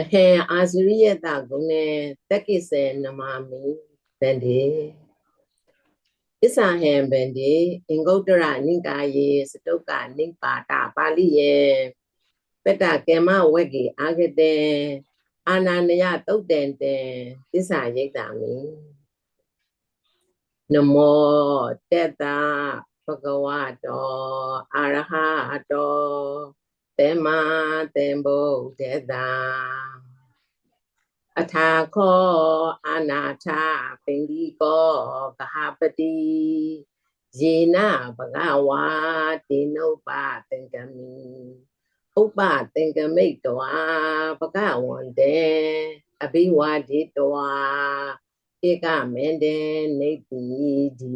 အဟံအာဇရိယတဂုဏေတက္ကိစေနမမိဗန္တိဣစ္ဆဟံဗန္တိအင်္ဂုတ္တရနိကာယေစတုကနိပါတပါဠိယေပတ္တကေမဝက်ကေအာဂတေအာနာနယတုတ်တန်တေသစ္စာရိတ်တာမိနမောတတ္တဘဂဝတောအာရဟတော တေမတေဘုဒ္ဓတာအထာခောအနာထပိန္ဒီကောကဟပတိယေနဘဂဝါတိနုပသင်္ကမိဥပသင်္ကမိတ်တဝါဘဂဝန္တေအဘိဝါဒိတဝါဧကမန္တေနေတိဒီ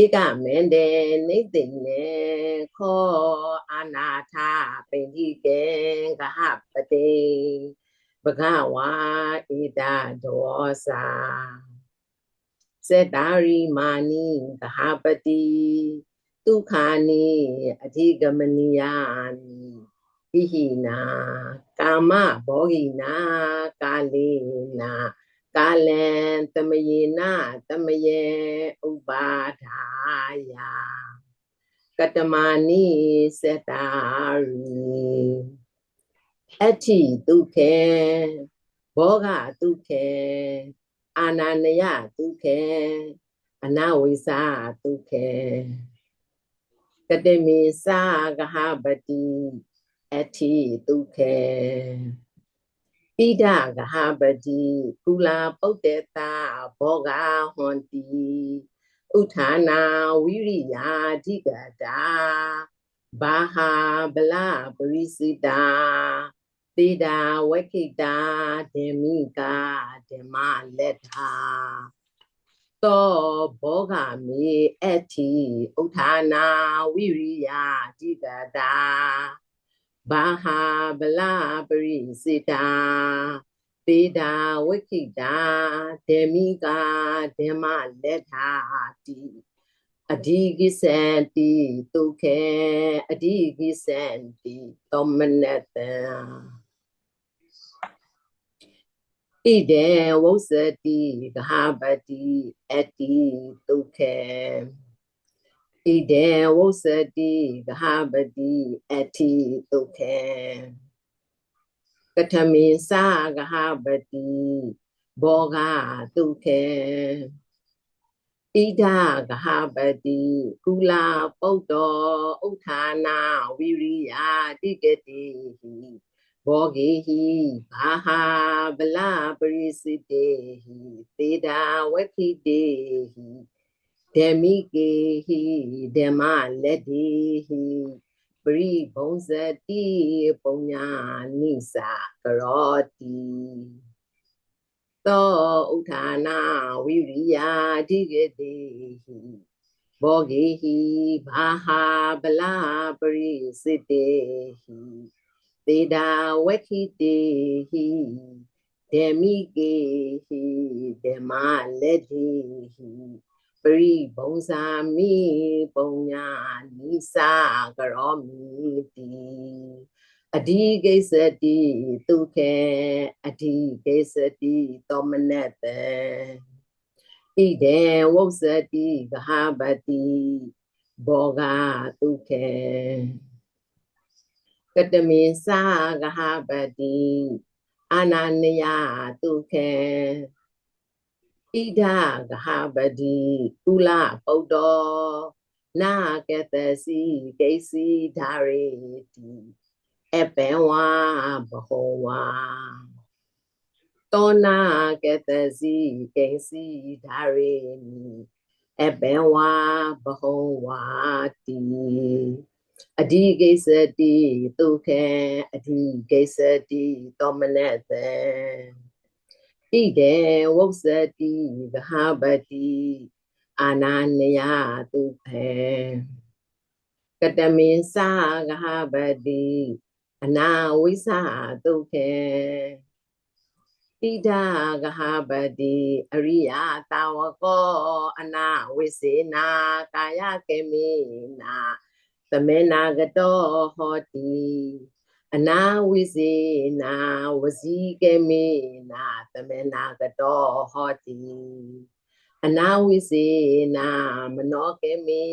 ဧကမန္တေနေတိနေခောအနာထပိန္ဒီကေကဟပတိ ဘဂဝါဣဒဒောစာစေတာရိမာနိကဟပတိဒုက္ခနိအဓိကမနိယာနိဟိဟိနာကာမဘောဂိနာကာလေနာကာလံသမယေနသမယေဥပါဒါယကတမနိစေတာရိ အဋ္ဌိဒုက္ခေဘောဂဒုက္ခေအာနာနယဒုက္ခေအနဝိစာဒုက္ခေကတမေသာဂဟပတိအဋ္ဌိဒုက္ခေဣဒဂဟပတိကုလာပုတ္တေတာဘောဂဟွန်တိဥထာနာဝိရိယာဓိကတာဘာဟာဗလပရိစိတာ သေတာဝက္ခိတာဓမ္မိကာဓမ္မလက်ထာသောဘောဂမေအဋ္ဌိဥထာနာဝိရိယจิตတာဘာဟာဗလာပရိစိတာသေတာဝက္ခိတာဓမ္မိကာဓမ္မလက်ထာတိအဓိကိသန္တိဒုက္ခေအဓိကိသန္တိသောမနတံ ဣဒေဝုစတိဂဟပတိအတိဒုက္ခေဣဒေဝုစတိဂဟပတိအတိဒုက္ခေကထမေသာဂဟပတိဘောဂဒုက္ခေဣဒဂဟပတိကုလာပုတ္တောဥထာနာဝိရိယတိကတိဟိ ဘောဂေဟိဘာဟာဗလာပရိစိတေဟိသေတာဝခိတေဟိဓမ္မိကေဟိဓမ္မလက်တိဟိပရိဘုံဇတိပုံညာနိစာကရောတိသောဥထာနာဝိရိယာဓိကတိဟိဘောဂေဟိဘာဟာဗလာပရိစိတေဟိ သေတာဝက္ခိတေဟိဓမ္မိကေဟိဓမ္မလက်တိဟိပရိဘုံစာမိပုံညာနိစာကရောမိတိအဓိကိစ္စတိဒုက္ခေအဓိကိစ္စတိသောမနတံဣဒေဝုစတိဂဟပတိဘောဂဒုက္ခေ ကတမေသာဂဟပတိအာနာနယဒုက္ခေဣဒဂဟပတိကုလပုတ္တောနာကတစီကိစီဓာရေတိအပံဝါဘဟောဝါတောနာကတစီကိစီဓာရေမိအပံဝါဘဟောဝါတိ အဓိကိစ္စတိဒုက္ခေအဓိကိစ္စတိသောမနတံဣဒေဝုစတိဂဟပတိအာနာနယဒုက္ခေကတမေသာဂဟပတိအနာဝိသဒုက္ခေဣဒဂဟပတိအရိယတာဝကောအနာဝိစေနာကာယကေမိနာ သမေနာကတောဟောတိအနာဝိစေနာဝစီကမေနာသမနာကတောဟောတိအနာဝိစေနာမနောကမေ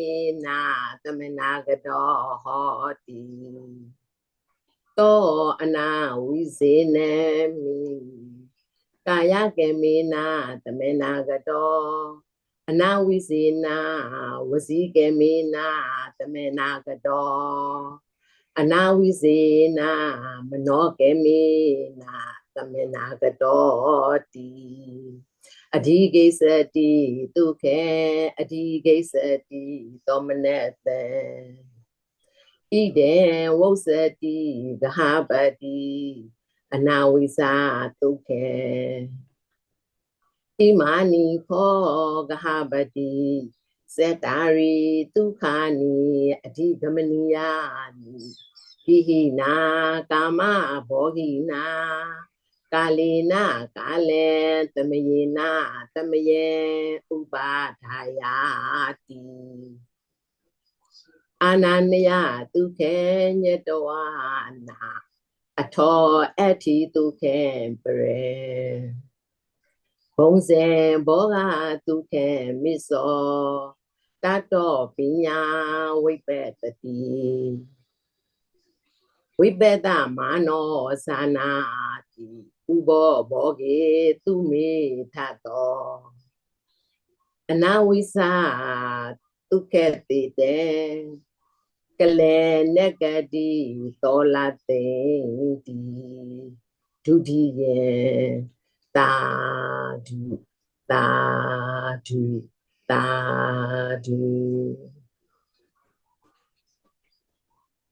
နာသမနာကတောဟောတိတောအနာဝိစေနမိကာယကမေနာသမနာကတော အနာဝိစေနာဝစီကမေနာသမနာကတောအနာဝိစေနာမနောကေမေနာသမနာကတောတိအဓိကိစ္စတိဒုခေအဓိကိစ္စတိသောမနတေဣဒေဝုစတိဂဟပတိအနာဝိစာဒုခေ ဣမာနိခောဂဟပတိစေတာရိဒုက္ခနိအဓိဂမနိယာနိဟိဟိနာကာမဘောဟိနာကာလေနာကာလေသမယေနာသမယေဥပါဒါယာတိအာနန္ယဒုခေညတဝနာအထောအဋ္ဌိဒုခေပရေ ဘုံဇေဘောဂဒုခေမိသောတတောပညာဝိပ္ပတတိဝိပဒမာနောသာနာတိဥဘောဘောကေသူမေထတောအနာဝိစာဒုက္ခတိတေကလေနကတိသောလတေတိဒုတိယတာ ဒုတာဒုတာဒု